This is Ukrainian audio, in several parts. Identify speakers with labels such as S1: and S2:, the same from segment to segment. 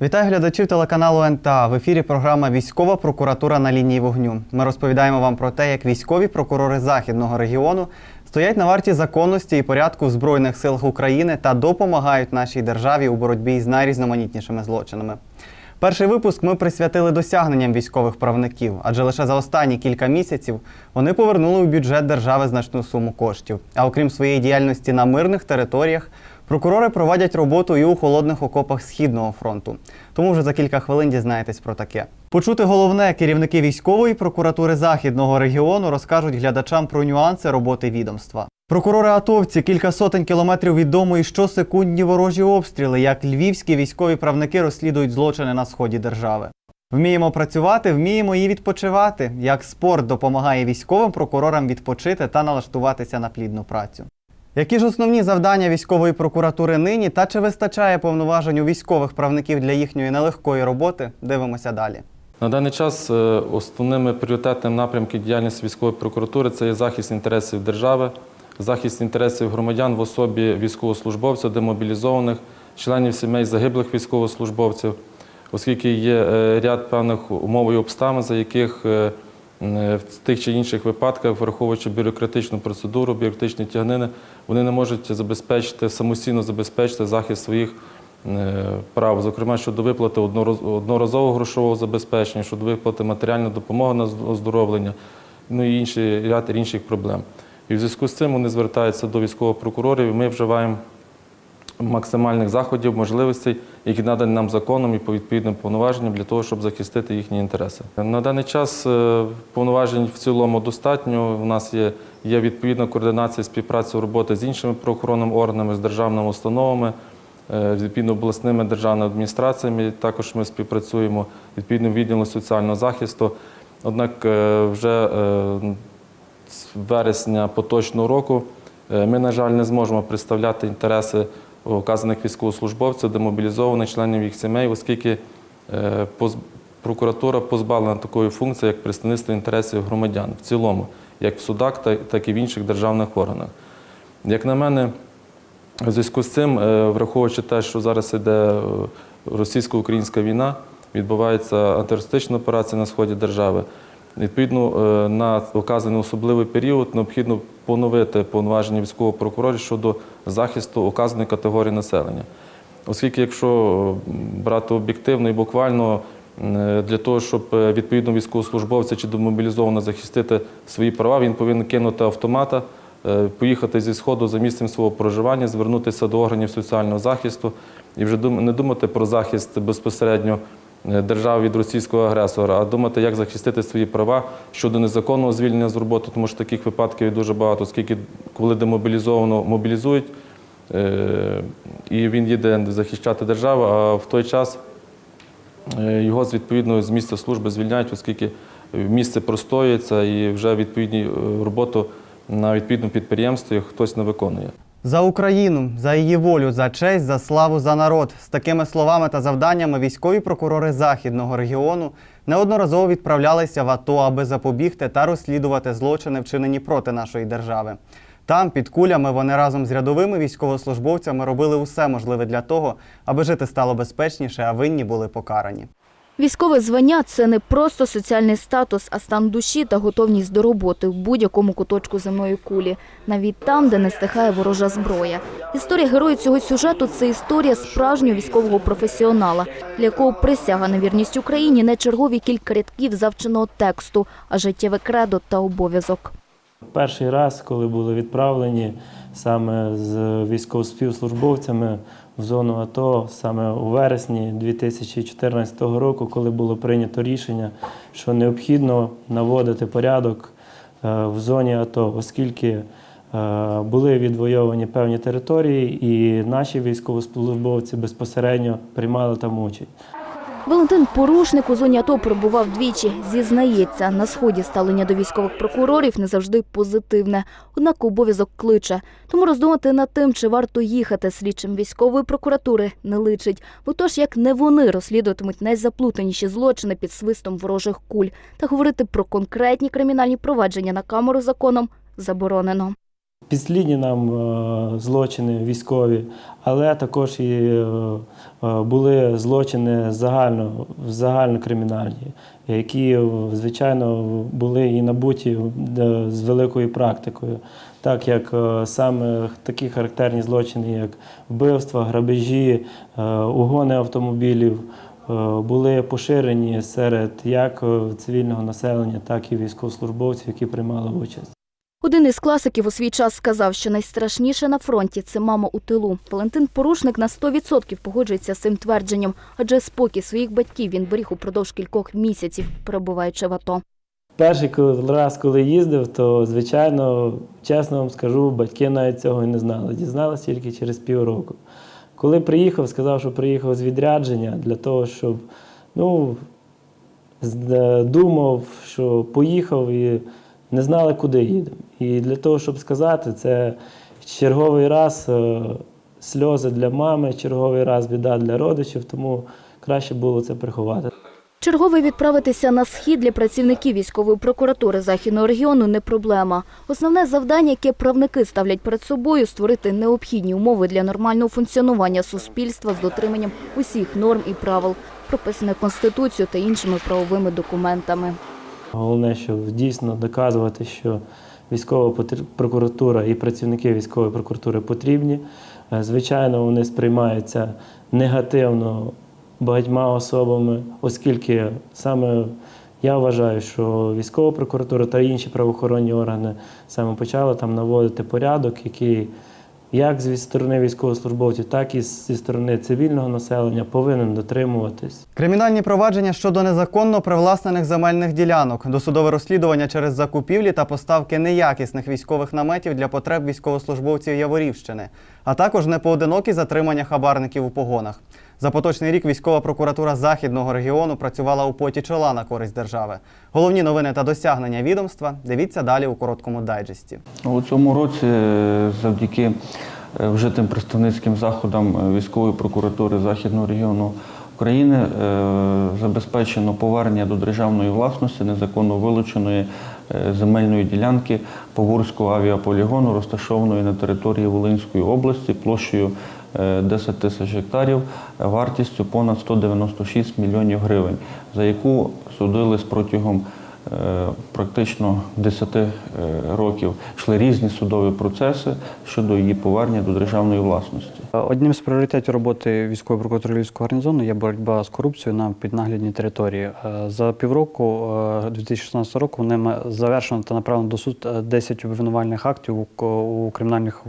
S1: Вітаю глядачів телеканалу НТА. В ефірі програма Військова прокуратура на лінії вогню. Ми розповідаємо вам про те, як військові прокурори західного регіону стоять на варті законності і порядку в Збройних силах України та допомагають нашій державі у боротьбі з найрізноманітнішими злочинами. Перший випуск ми присвятили досягненням військових правників, адже лише за останні кілька місяців вони повернули у бюджет держави значну суму коштів. А окрім своєї діяльності на мирних територіях, прокурори проводять роботу і у холодних окопах Східного фронту. Тому вже за кілька хвилин дізнаєтесь про таке. Почути головне керівники військової прокуратури західного регіону розкажуть глядачам про нюанси роботи відомства. Прокурори атовці кілька сотень кілометрів від дому і щосекундні ворожі обстріли, як львівські військові правники розслідують злочини на сході держави. Вміємо працювати, вміємо і відпочивати. Як спорт допомагає військовим прокурорам відпочити та налаштуватися на плідну працю. Які ж основні завдання військової прокуратури нині та чи вистачає повноважень у військових правників для їхньої нелегкої роботи? Дивимося далі.
S2: На даний час е, основними пріоритетними напрямки діяльності військової прокуратури це є захист інтересів держави, захист інтересів громадян в особі військовослужбовців, демобілізованих, членів сімей загиблих військовослужбовців, оскільки є е, ряд певних умов і обставин, за яких е, в тих чи інших випадках, враховуючи бюрократичну процедуру, бюрократичні тягнини, вони не можуть забезпечити самостійно забезпечити захист своїх е, прав, зокрема щодо виплати одноразового грошового забезпечення, щодо виплати матеріальної допомоги на оздоровлення, ну і інший ряд інших проблем. І в зв'язку з цим вони звертаються до військових прокурорів, і ми вживаємо максимальних заходів, можливостей, які надані нам законом і по відповідним повноваженням для того, щоб захистити їхні інтереси. На даний час е, повноважень в цілому достатньо. У нас є, є відповідна координація співпраці роботи з іншими правоохоронними органами, з державними установами, е, відповідно обласними державними адміністраціями. Також ми співпрацюємо відповідним відділом соціального захисту. Однак е, вже з вересня поточного року ми, на жаль, не зможемо представляти інтереси вказаних військовослужбовців, демобілізованих членів їх сімей, оскільки е, прокуратура позбавлена такої функції, як представництво інтересів громадян в цілому, як в судах, так і в інших державних органах. Як на мене, у зв'язку з цим, е, враховуючи те, що зараз йде е, російсько-українська війна, відбувається антитерористична операція на сході держави. Відповідно, е, на вказаний особливий період необхідно поновити повноваження військового прокурора щодо захисту указаної категорії населення. Оскільки, якщо е, брати об'єктивно і буквально е, для того, щоб відповідно військовослужбовця чи демобілізовано захистити свої права, він повинен кинути автомата, поїхати зі сходу за місцем свого проживання, звернутися до органів соціального захисту і вже не думати про захист безпосередньо е, держави від російського агресора, а думати, як захистити свої права щодо незаконного звільнення з роботи, тому що таких випадків дуже багато, оскільки коли демобілізовано мобілізують, е, і він їде захищати державу, а в той час е, його з відповідного з місця служби звільняють, оскільки місце простоюється і вже відповідні е, роботу на відповідному підприємстві хтось не виконує.
S1: За Україну, за її волю, за честь, за славу, за народ. З такими словами та завданнями військові прокурори західного регіону неодноразово відправлялися в АТО, аби запобігти та розслідувати злочини, вчинені проти нашої держави. Там, під кулями, вони разом з рядовими військовослужбовцями робили усе можливе для того, аби жити стало безпечніше, а винні були покарані.
S3: Військове звання це не просто соціальний статус, а стан душі та готовність до роботи в будь-якому куточку земної кулі, навіть там, де не стихає ворожа зброя. Історія героїв цього сюжету це історія справжнього військового професіонала, для якого присяга на вірність Україні не чергові кілька рядків завченого тексту, а життєве кредо та обов'язок.
S4: Перший раз, коли були відправлені саме з військовоспівслужбовцями в зону АТО, саме у вересні 2014 року, коли було прийнято рішення, що необхідно наводити порядок е, в зоні АТО, оскільки е, були відвойовані певні території, і наші військовослужбовці безпосередньо приймали там участь.
S3: Валентин Порушник у зоні АТО перебував двічі. Зізнається, на сході ставлення до військових прокурорів не завжди позитивне. Однак обов'язок кличе. Тому роздумати над тим, чи варто їхати слідчим військової прокуратури, не личить. Бо тож як не вони розслідуватимуть найзаплутаніші злочини під свистом ворожих куль та говорити про конкретні кримінальні провадження на камеру законом заборонено.
S4: Підслідні нам е, злочини військові, але також і е, е, були злочини загально, загальнокримінальні, які, звичайно, були і набуті з великою практикою. Так як саме такі характерні злочини, як вбивства, грабежі, угони автомобілів, були поширені серед як цивільного населення, так і військовослужбовців, які приймали участь.
S3: Один із класиків у свій час сказав, що найстрашніше на фронті – це мама у тилу. Валентин Порушник на 100% погоджується з цим твердженням, адже спокій своїх батьків він беріг упродовж кількох місяців, перебуваючи в АТО.
S4: Перший раз, коли їздив, то звичайно, чесно вам скажу, батьки навіть цього і не знали. Дізналися тільки через півроку. Коли приїхав, сказав, що приїхав з відрядження для того, щоб ну, думав, що поїхав і не знали, куди їдемо. І для того, щоб сказати, це черговий раз е, сльози для мами, черговий раз біда для родичів, тому краще було це приховати.
S3: Черговий відправитися на схід для працівників військової прокуратури Західного регіону не проблема. Основне завдання, яке правники ставлять перед собою – створити необхідні умови для нормального функціонування суспільства з дотриманням усіх норм і правил, прописаних Конституцією та іншими правовими документами.
S4: Головне, що дійсно доказувати, що військова прокуратура і працівники військової прокуратури потрібні. Е, Звичайно, вони сприймаються негативно багатьма особами, оскільки саме я вважаю, що військова прокуратура та інші правоохоронні органи саме почали там наводити порядок, який як зі сторони військовослужбовців, так і зі сторони цивільного населення повинен дотримуватись.
S1: Кримінальні провадження щодо незаконно привласнених земельних ділянок, досудове розслідування через закупівлі та поставки неякісних військових наметів для потреб військовослужбовців Яворівщини, а також непоодинокі затримання хабарників у погонах. За поточний рік військова прокуратура Західного регіону працювала у поті чола на користь держави. Головні новини та досягнення відомства дивіться далі у короткому дайджесті.
S5: У цьому році е, завдяки е, вжитим представницьким заходам е, військової прокуратури Західного регіону України забезпечено повернення до державної власності незаконно вилученої земельної ділянки Погурського авіаполігону, розташованої на території Волинської області площею е, 10 тисяч гектарів, е, вартістю понад 196 мільйонів гривень, за яку судились протягом е, практично 10 е, років йшли різні судові процеси щодо її повернення до державної власності.
S6: Одним з пріоритетів роботи військової прокуратури Львівського гарнізону є боротьба з корупцією на піднаглядній території. Е, За півроку е, 2016 року ними завершено та направлено до суд е, 10 обвинувальних актів у кримінальних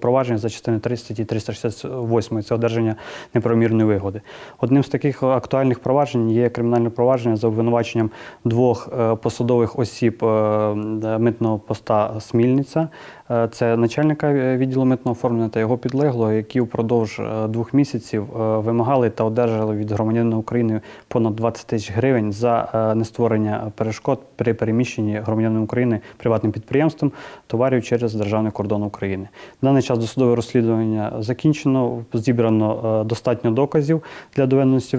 S6: провадженнях за частиною 3 статті 368 – це одержання неправомірної вигоди. Одним з таких актуальних проваджень є кримінальне провадження за обвинуваченням двох е, посадових осіб е, митного поста Смільниця. Е, Це начальника е, відділу митного оформлення та його підлеглого, які впродовж е, двох місяців вимагали та одержали від громадянина України понад 20 тисяч гривень за нестворення перешкод при переміщенні громадянина України приватним підприємством товарів через державний кордон України. В даний час досудове розслідування закінчено, зібрано достатньо доказів для доведеності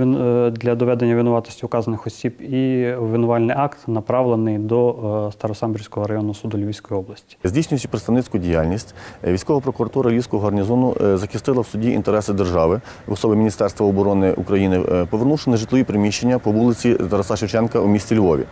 S6: для доведення винуватості указаних осіб, і обвинувальний акт направлений до Старосамбірського районного суду Львівської області.
S7: Здійснюючи представницьку діяльність, е, військова прокуратура Львівського гарнізону е, захистила в суді інтереси держави в особі Міністерства оборони України, е, повернувши нежитлові приміщення по вулиці Тараса Шевченка у місті Львові.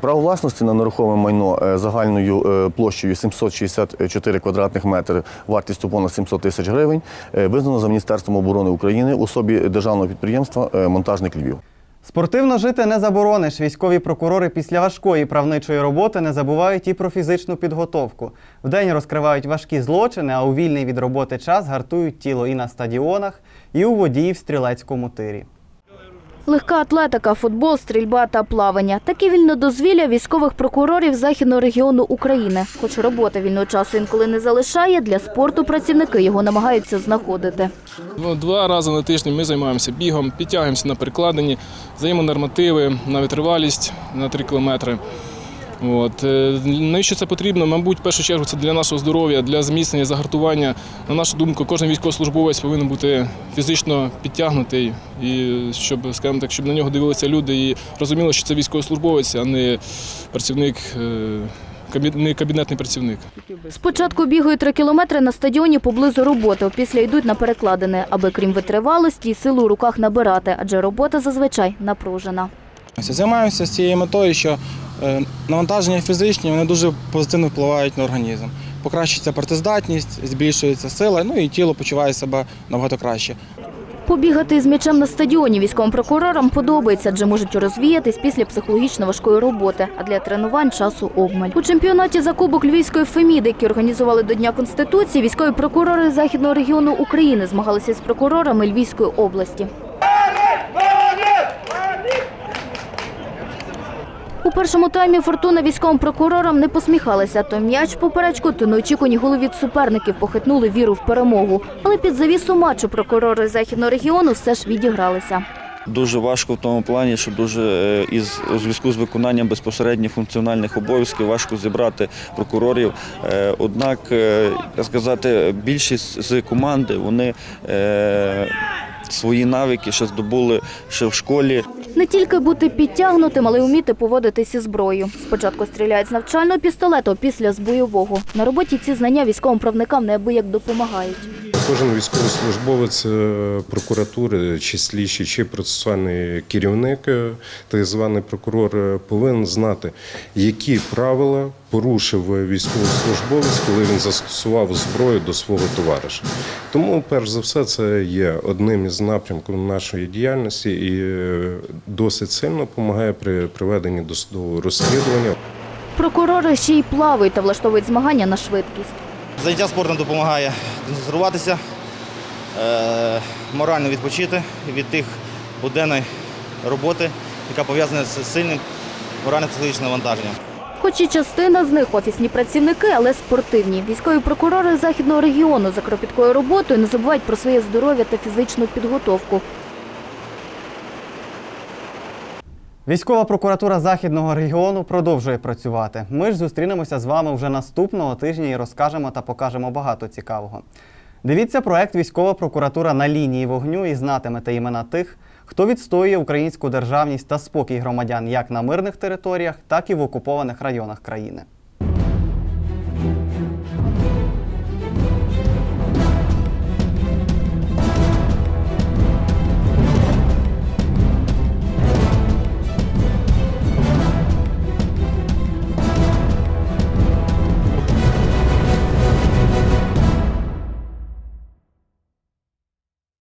S7: Право власності на нерухоме майно загальною площею 764 квадратних метри, вартістю понад 700 тисяч гривень, визнано за Міністерством оборони України в особі державного підприємства Монтажник Львів.
S1: Спортивно жити не заборониш. Військові прокурори після важкої правничої роботи не забувають і про фізичну підготовку. Вдень розкривають важкі злочини, а у вільний від роботи час гартують тіло і на стадіонах, і у воді, і в стрілецькому тирі.
S3: Легка атлетика, футбол, стрільба та плавання. Такі вільнодозвілля військових прокурорів Західного регіону України. Хоч робота вільного часу інколи не залишає, для спорту працівники його намагаються знаходити.
S8: Ну, Два рази на тиждень ми займаємося бігом, підтягуємося на перекладині, взаємонормативи, на витривалість на 3 кілометри. От. е, Навіщо це потрібно? Мабуть, в першу чергу це для нашого здоров'я, для зміцнення, загартування. На нашу думку, кожен військовослужбовець повинен бути фізично підтягнутий, і щоб, скажімо так, щоб на нього дивилися люди і розуміли, що це військовослужбовець, а не працівник е, не кабінетний працівник.
S3: Спочатку бігають три кілометри на стадіоні поблизу роботи, опісля йдуть на перекладини, аби крім витривалості і силу у руках набирати, адже робота зазвичай напружена.
S9: Займаємося з цією метою, що навантаження фізичні вони дуже позитивно впливають на організм. Покращується працездатність, збільшується сила, ну і тіло почуває себе набагато краще.
S3: Побігати з м'ячем на стадіоні військовим прокурорам подобається, адже можуть розвіятись після психологічно важкої роботи, а для тренувань часу обмаль. У чемпіонаті за кубок Львівської Феміди, які організували до Дня Конституції, військові прокурори Західного регіону України змагалися з прокурорами Львівської області. У першому таймі фортуна військовим прокурорам не посміхалася. То м'яч поперечку, то неочікувані голи від суперників похитнули віру в перемогу. Але під завісу матчу прокурори західного регіону все ж відігралися.
S10: Дуже важко в тому плані, що дуже е, із зв'язку з виконанням безпосередньо функціональних обов'язків важко зібрати прокурорів. Е, Однак, е, сказати, більшість з команди вони свої навики ще здобули ще в школі.
S3: Не тільки бути підтягнутим, але й вміти поводитися із зброєю. Спочатку стріляють з навчального пістолету, після з бойового. На роботі ці знання військовим правникам неабияк допомагають.
S11: Кожен військовослужбовець е, прокуратури, чи слідчий, чи процесуальний керівник, е, так званий прокурор, е, повинен знати, які правила порушив військовослужбовець, коли він застосував зброю до свого товариша. Тому, перш за все, це є одним із напрямків нашої діяльності і досить сильно допомагає при проведенні досудового розслідування.
S3: Прокурори ще й плавають та влаштовують змагання на швидкість.
S9: Заняття спортом допомагає концентруватися, е, морально відпочити від тих буденної роботи, яка пов'язана з сильним морально-психологічним навантаженням.
S3: Хоч і частина з них офісні працівники, але спортивні. Військові прокурори західного регіону за кропіткою роботою не забувають про своє здоров'я та фізичну підготовку.
S1: Військова прокуратура Західного регіону продовжує працювати. Ми ж зустрінемося з вами вже наступного тижня і розкажемо та покажемо багато цікавого. Дивіться проект Військова прокуратура на лінії вогню і знатимете імена тих, хто відстоює українську державність та спокій громадян як на мирних територіях, так і в окупованих районах країни.